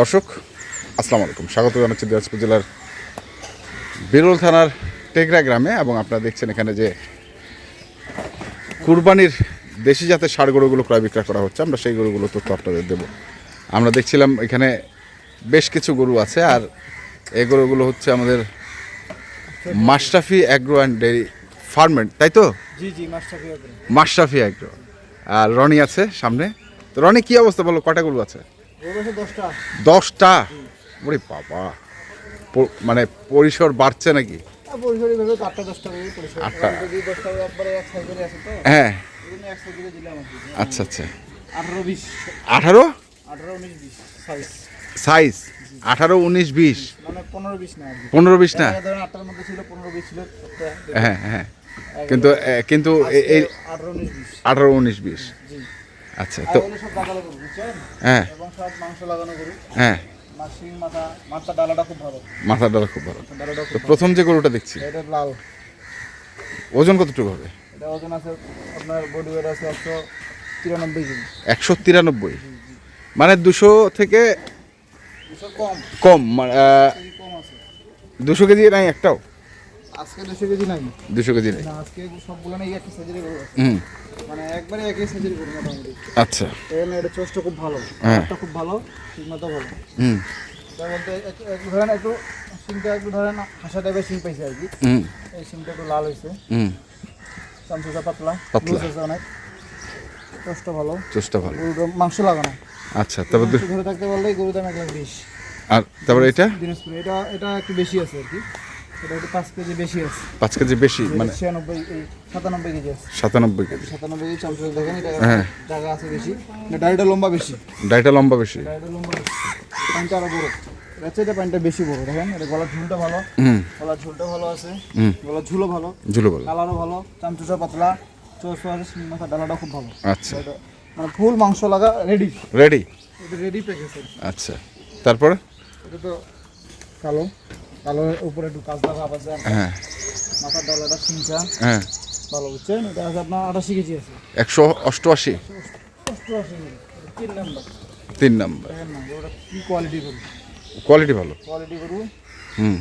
দর্শক আসসালামু আলাইকুম। স্বাগত জানাচ্ছি দিনাজপুর জেলার বিরল থানার টেকরা গ্রামে এবং আপনারা দেখছেন এখানে যে কুরবানির দেশি জাতের ষাড় গরুগুলো ক্রয় বিক্রয় করা হচ্ছে। আমরা সেই গরুগুলো তথ্য আপনাদের দেবো। আমরা দেখছিলাম এখানে বেশ কিছু গরু আছে আর এই গরুগুলো হচ্ছে আমাদের মাশরাফি অ্যাগ্রো অ্যান্ড ডেয়ারি ফার্মেন্ট তাই তো? মাশরাফি অ্যাগ্রো। আর রনি আছে সামনে। তো রনি কী অবস্থা বলো কটা গরু আছে? দশটা। ওরে বাবা। মানে পরিসর বাড়ছে নাকি? আটটা। হ্যাঁ। কি। আচ্ছা আচ্ছা। আঠারো সাইজ। আঠারো উনিশ বিশ? মানে পনেরো বিশ না হ্যাঁ হ্যাঁ। কিন্তু কিন্তু এই আঠারো উনিশ বিশ আঠারো উনিশ বিশ জি আচ্ছা তো হ্যাঁ। মাংস লাগানো করি। হ্যাঁ। মাথা মাথা ডালাটা খুব ভালো। মাথার ডালা খুব ভালো। ডালাটা তো প্রথম যে গরুটা দেখছি লাল। ওজন কতটুকু হবে? এটা ওজন আছে আপনার বডি ওয়েট আছে একশো তিরানব্বই কেজি। একশো তিরানব্বই। মানে দুশো থেকে কম। কম মানে, কম আছে। দুশো কেজি নাই একটাও? আজকে দুশো কেজি নাই। দুশো কেজি নেই। আজকে সবগুলো না এই একই সাইজেরই গরু হুম। মানে একবারে একই সাইজের গরু মোটামুটি। আচ্ছা। এখানে এটা চোষটা খুব ভালো। হ্যাঁ। খুব ভালো ঠিকমতো ভালো। হুম। তার বলতে একটু- ধরেন একটু সিমটা একটু ধরেন হাসা টাইপের সিম পাইছে আর কি। হুম। এই সিমটা একটু লাল হয়েছে হুম। চামচুটা পাতলা। পাতলা। অনেক। চোষটা ভালো। চোষটা ভালো। গরুটা মাংস লাগানো আচ্ছা তারপর ধরে থাকতে পারলে গরু দাম এক লাখ বিশ। আর তারপরে এটা? দিনাজপুর এটা এটা একটু বেশি আছে আর কি। এটা একটু কেজি বেশি আছে। কেজি বেশি মানে ছিয়ানব্বই এই সাতানব্বই কেজি আছে। সাতানব্বই কেজি। সাতানব্বই কেজি চামচ দেখেন এটা হ্যাঁ। জায়গা আছে বেশি। না লম্বা বেশি। ডাইটা লম্বা বেশি। লম্বা বেশি। আরও বড়। বেশি বড় দেখেন। এটা গলার ঝুলটা ভালো। হুম। গলার ঝুলটা ভালো আছে। হুম। গলার ঝুলও ভালো। ঝুলো বলো কালারও ভালো। চামচুচা পাতলা। মাথা ডালাটা খুব ভালো। আচ্ছা। এটা মানে ফুল মাংস লাগা রেডি। রেডি এটা রেডি প্যাকেজ আচ্ছা। তারপরে? এটা তো কালো। কালো উপরে একটু কাজলা ভাব আছে। হ্যাঁ। মাথার ডালাটা সিংচা। হ্যাঁ। ভালো বুঝছেন? এটা আছে আপনার আটাশি কেজি আছে। একশো অষ্টআশি। অষ্টআশি তিন নাম্বার। তিন নাম্বার। ওটা কি কোয়ালিটি গরু? কোয়ালিটি ভালো। কোয়ালিটি গরু। হুম।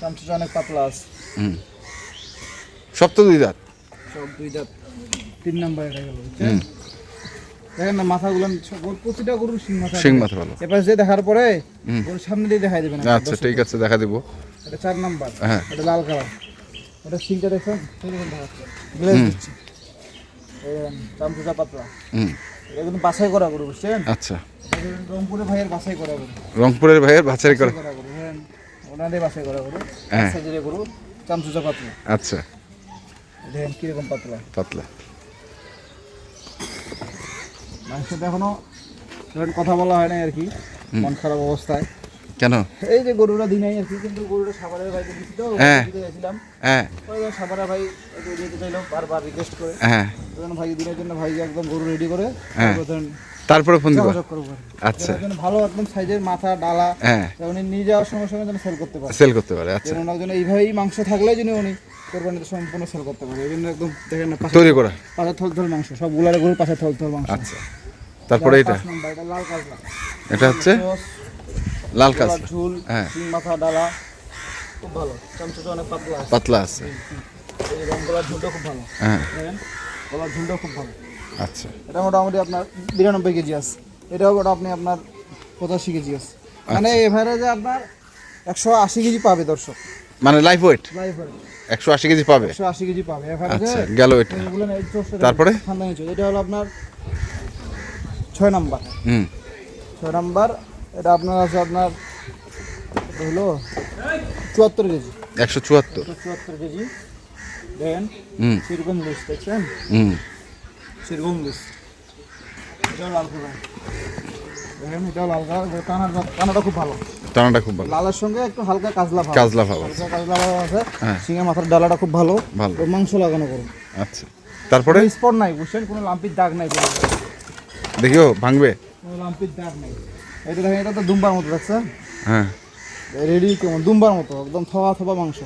চামচুচা অনেক পাতলা আছে। হুম। সব তো দুই দাঁত। সব দুই দাঁত। তিন নাম্বার এটা গেল বুঝছেন? দেখেন না মাথাগুলো প্রতিটা গরুর সিং মাথা শিং মাথা ভালো। এপাশ দিয়ে দেখার পরে গরুর সামনে দিয়ে দেখাই দেবেন আচ্ছা ঠিক আছে দেখা দিব। এটা চার নাম্বার। হ্যাঁ। এটা লাল কালার। এটা দেখুন গ্লেজ দিচ্ছে। পাতলা। হুম। এটা বাছাই করা গরু বুঝছেন? আচ্ছা। রংপুরের ভাইয়ের বাছাই করা গরু। রংপুরের ভাইয়ের বাছাই করা গরু হ্যাঁ। ওনাদের বাছাই করা গরু। হ্যাঁ। গরু পাতলা। আচ্ছা। দেখেন কীরকম পাতলা। পাতলা। মাংসটা এখনও ধরেন কথা বলা হয় না আর কি মন খারাপ অবস্থায়। কেন? এই যে গরুটা দিনাই আর কি কিন্তু গরুটা সাভারের ভাইকে দিচ্ছি তো হ্যাঁ। গেছিলাম। হ্যাঁ। ওই যে ভাই দিতে চাইলো বারবার রিকোয়েস্ট করে। হ্যাঁ। তখন ভাই দিনের জন্য ভাই একদম গরু রেডি করে হ্যাঁ। তারপরে ফোন দিব। আচ্ছা। ভালো একদম সাইজের মাথা ডালা হ্যাঁ। উনি নিয়ে যাওয়ার সঙ্গে সঙ্গে যেন সেল করতে পারে। সেল করতে পারে আচ্ছা। ওনার জন্য এইভাবেই মাংস থাকলে যেন উনি কোরবানিতে সম্পূর্ণ সেল করতে পারে। এই জন্য একদম দেখেন না তৈরি করা। পাশে থল থল মাংস সবগুলার গরুর পাশে থল থল মাংস। আচ্ছা। তারপরে এটা? লাল কাজলা এটা হচ্ছে? লাল কাজ গলার ঝুল হ্যাঁ। মাথা ডালা। খুব ভালো। চামচটা অনেক পাতলা আছে। পাতলা আছে। এই রং ঝুলটা খুব ভালো। হ্যাঁ। দেখেন গলার ঝুলটা খুব ভালো। আচ্ছা। এটা মোটামুটি আপনার বিরানব্বই কেজি আছে। এটাও ওটা আপনি আপনার পঁচাশি কেজি আছে। মানে এভারেজে আপনার একশো আশি কেজি পাবে দর্শক। মানে লাইফ ওয়েট একশো আশি কেজি পাবে। একশো আশি কেজি পাবে। আচ্ছা গেল এটা। তারপরে? এটা হলো আপনার ছয় নাম্বার। হুম। ছয় নাম্বার এটা আপনার আছে আপনার হলো চুয়াত্তর কেজি। একশো চুয়াত্তর। চুয়াত্তর কেজি। দেখেন হুম। সেরকম লুজ দেখছেন? হুম। সেরকম লুজ। এটাও লাল কালার দেখেন এটাও লাল কালার কানাটা খুব ভালো। টানাটা খুব ভালো। লালের সঙ্গে একটু হালকা কাজলা ভাব। কাজলা ভাব আছে। কাজলা ভাব আছে। হ্যাঁ। সিংহের মাথার ডালাটা খুব ভালো। ভালো। মাংস লাগানো করুন আচ্ছা। তারপরে? স্পট নাই বুঝছেন? কোনো লাম্পির দাগ নাই দেখিও ভাঙবে? কোনো লাম্পির দাগ নাই। এটা দেখেন এটা তো দুম্বার মতো দেখছেন? হ্যাঁ। রেডি কেমন? দুম্বার মতো একদম থবা থবা মাংস।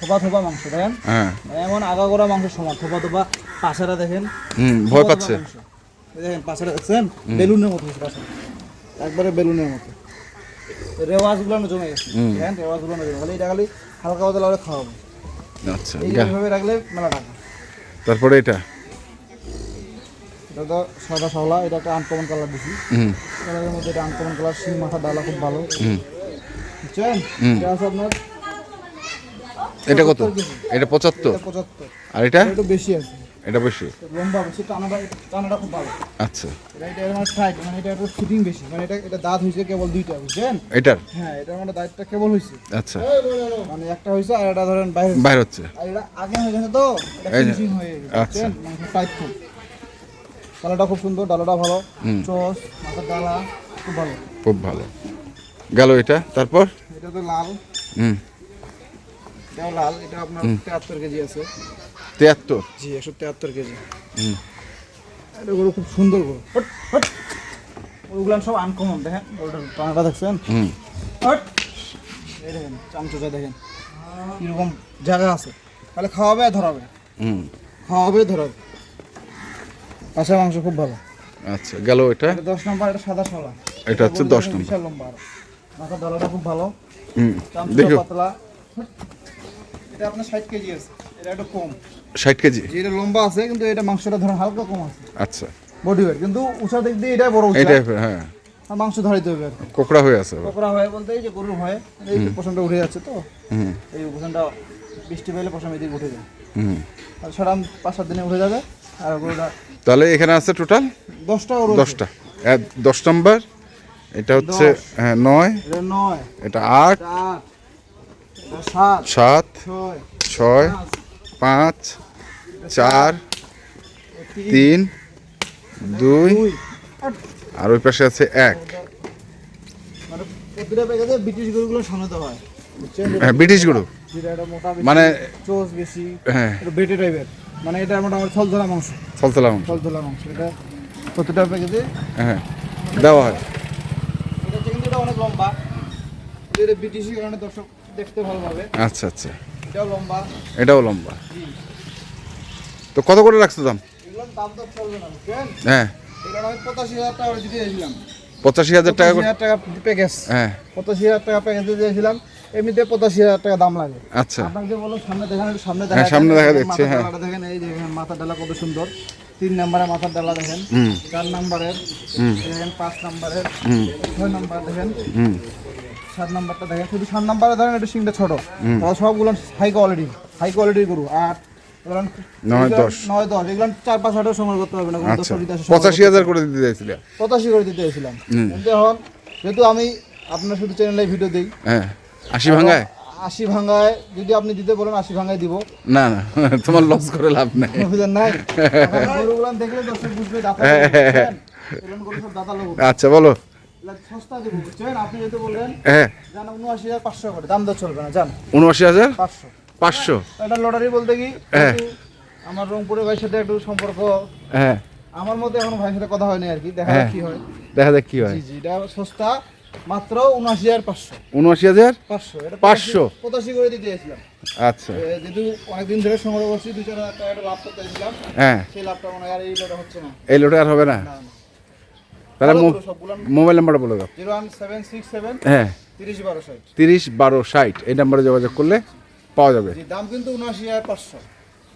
থবা থবা মাংস দেখেন? হ্যাঁ। এমন আগাগোড়া মাংস সমান থবা থবা পাশারা দেখেন। হুম ভয় থোপা পাচ্ছে। থোপা দেখেন পাশারা দেখছেন? বেলুনের মতো পাশারা। একবারে বেলুনের মতো। রেওয়াজগুলো জমে গেছে। হ্যাঁ রেওয়াজগুলো জমে গেছে। এটা খালি হালকা খাওয়াবো আচ্ছা এইভাবে রাখলে মেলা টাকা। তারপরে এটা? এটা তো সাদা শাওলা এটা একটা আনকমন কালার দিছি হুম। কালারের মধ্যে এটা আনকমন কালার শিং মাথা ডালা খুব ভালো। বুঝছেন? এটা আছে আপনার এটা কত? এটা পঁচাত্তর? পঁচাত্তর। আর এটা? এটা একটু বেশি আছে। এটা বেশি? লম্বা বেশি টানাটা টানাটা খুব ভালো। আচ্ছা। এটা এটা মানে টাইট মানে এটা একটু ফিটিং বেশি মানে এটা এটা দাঁত হয়েছে কেবল দুইটা বুঝছেন? এটার? হ্যাঁ এটা মানে দাঁতটা কেবল হয়েছে আচ্ছা। মানে একটা হয়েছে আর এটা ধরেন বাইরে বাইর হচ্ছে। আর এটা আগে হয়ে গেছে তো এটা ফিনিশিং হয়ে গেছে আচ্ছা। মাংস টাইট খুব কালারটা খুব সুন্দর ডালাটা ভালো। চস মাথার ডালা খুব ভালো। খুব ভালো। গেল এটা তারপর? এটা তো লাল। হুম। এটাও লাল এটা আপনার তেহাত্তর কেজি আছে। তিয়াত্তর? জি একশো তেহাত্তর কেজি। হুম। গরু খুব সুন্দর গরু। ওগুলো সব আনকমন দেখেন। গরুটার টানাটা দেখছেন? হুম। হট। এই দেখেন চামচোচা দেখেন। কীরকম জায়গা আছে। তাহলে খাওয়াবে ধরাবে। হুম। খাওয়াবে ধরাবে। কাঁচা মাংস খুব ভালো। আচ্ছা গেল এটা? দশ নম্বর এটা সাদা সাদা এটা হচ্ছে দশ নম্বর। বিশাল লম্বা। আরও। মাথার ডালাটা খুব ভালো। হুম চামচুটা দেখো। পাতলা। এটা আপনার ষাট কেজি আছে। এটা একটু কম। ষাট কেজি? যে এটা লম্বা আছে কিন্তু এটা মাংসটা ধরেন হালকা কম আছে। আচ্ছা। বডি ওয়েট কিন্তু উষা দিক দিয়ে এটাই বড় উষা এইটাই হ্যাঁ। আর মাংস ধরাইতে হবে কোকড়া হয়ে আছে। পকোড়া হয় বলতে এই যে গরুর হয় এই যে পশমটা উঠে যাচ্ছে তো। হুম। এই পশমটা বৃষ্টি পেলে পশম এদিকে উঠে যায়। হুম। আর সারা পাঁচ সাত দিনে উঠে যাবে। আর গরুটা তাহলে এখানে আছে টোটাল দশটা গরু। দশটা। দশ নম্বর। এটা হচ্ছে হ্যাঁ নয়। এটা নয়। এটা আট। এটা আট। এটা সাত ছয় পাঁচ চার তিন দুই আর ওই পাশে আছে এক। মানে হয় হ্যাঁ ব্রিটিশ গরু। মানে- চোষ বেশি হ্যাঁ। এটা বেটে টাইপের। মানে এটা মোটামুটি থলথলা মাংস। চলতলা মাংস। থলথলা মাংস এটা প্রতিটা প্যাকেটে হ্যাঁ দেওয়া হয়। এটা কিন্তু এটা অনেক লম্বা। এটা ব্রিটিশের কারণে দর্শক দেখতে ভালো পাবে আচ্ছা আচ্ছা। এটাও লম্বা। এটাও লম্বা। তো কত করে রাখছো দাম? দাম তো চলবে না হ্যাঁ। পঁচাশি হাজার টাকা দিয়েছিলাম পঁচাশি হাজার টাকা টাকা প্যাকেজ হ্যাঁ। পঁচাশি হাজার টাকা প্যাকেজ দিয়ে দিয়েছিলাম। এমনিতে পঁচাশি হাজার টাকা দাম লাগে। আচ্ছা। আপনাকে বলো সামনে দেখেন সামনে হ্যাঁ, সামনে দেখা যাচ্ছে, হ্যাঁ। দেখেন এই দেখেন মাথার ডালা কত সুন্দর। তিন নম্বরে মাথার ডালা দেখেন। চার নম্বরের দেখেন পাঁচ নম্বরের ছয় নম্বর দেখেন। সাত নম্বরটা দেখেন শুধু সাত নম্বরে ধরেন একটু সিংটা ছোট। তারা সবগুলো হাই কোয়ালিটি হাই কোয়ালিটির গরু। আর আচ্ছা। দিতে আসে পঁচাশি হাজার করে দিতে চাইছিলে পঁচাশি করে দিতে এসেছিলাম এখন যেহেতু আমি আপনার শুধু চ্যানেলে ভিডিও দিই হ্যাঁ। আশি ভাঙায়? আশি ভাঙায় যদি আপনি দিতে বলেন আশি ভাঙায় দিব। না না তোমার লস করে লাভ নাই। বুঝলেন নাই? দেখলে দর্শক বুঝবে দাতা হ্যাঁ, হ্যাঁ, আচ্ছা বলো। সস্তা দিব বুঝছেন? আপনি যদি বললেন হ্যাঁ। জান উনআশি হাজার পাঁচশো করে দাম দর চলবে না জান উনআশি হাজার? পাঁচশো। পাঁচশো। এটা লটারি বলতে কি? হ্যাঁ। আমার রংপুরের ভাইয়ের সাথে একটু সম্পর্ক। হ্যাঁ। আমার মধ্যে এখন ভাইয়ের সাথে কথা হয়নি আর কি দেখা হ্যাঁ। যাক কি হয়। দেখা যাক কি হয়। জি জি এটা সস্তা মাত্র উনআশি হাজার পাঁচশো। উনআশি হাজার? পাঁচশো। এটা পাঁচশো? পঁচাশি। করে দিতে চাইছিলাম আচ্ছা। যেহেতু অনেকদিন ধরে সংগ্রহ করছি দু চার হাজার টাকা লাভ করতে চাইছিলাম হ্যাঁ। সেই লাভটা মনে হয় আর এই লোটা হচ্ছে না। এই লোটে আর হবে না। তাহলে মোবাইল নাম্বারটা বলে দাও। Zero one seven six seven হ্যাঁ। তিরিশ বারো ষাট। তিরিশ বারো ষাট এই নাম্বারে যোগাযোগ করলে পাওয়া যাবে। দাম কিন্তু উনআশি হাজার পাঁচশো।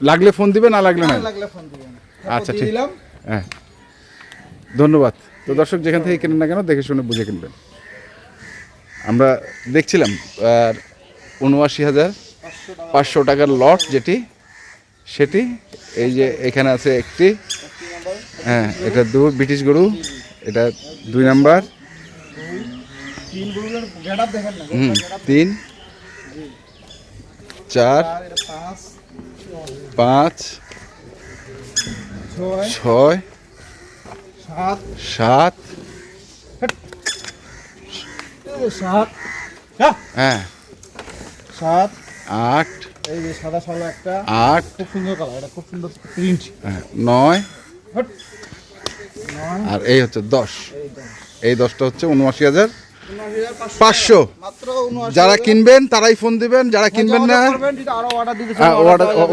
লাগলে ফোন দিবে না লাগলে না লাগলে ফোন দিবেন আচ্ছা, ঠিক। হ্যাঁ। ধন্যবাদ। তো দর্শক যেখান থেকে কেনেন না কেন দেখে শুনে বুঝে কিনবেন। আমরা দেখছিলাম আর উনআশি হাজার পাঁচশো টাকার লট যেটি সেটি এই যে এখানে আছে একটি হ্যাঁ এটা দু ব্রিটিশ গরু। এটা দুই নাম্বার। হুম তিন চার পাঁচ ছয় সাত সাত সাত হ্যাঁ, সাত আট এই যে সাদা সাদা একটা আট খুব সুন্দর কালার এটা খুব সুন্দর প্রিন্ট হ্যাঁ, নয় আর এই হচ্ছে দশ। এই দশটা হচ্ছে উনআশি হাজার। পাঁচশো। যারা কিনবেন তারাই ফোন দিবেন যারা কিনবেন না অর্ডার হ্যাঁ,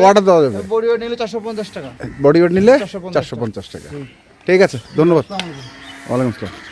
অর্ডার দেওয়া যাবে। বডি ওয়েট নিলে চারশো পঞ্চাশ টাকা। বডি ওয়েট নিলে চারশো পঞ্চাশ টাকা। ঠিক আছে ধন্যবাদ। ওয়ালাইকুম আসসালাম।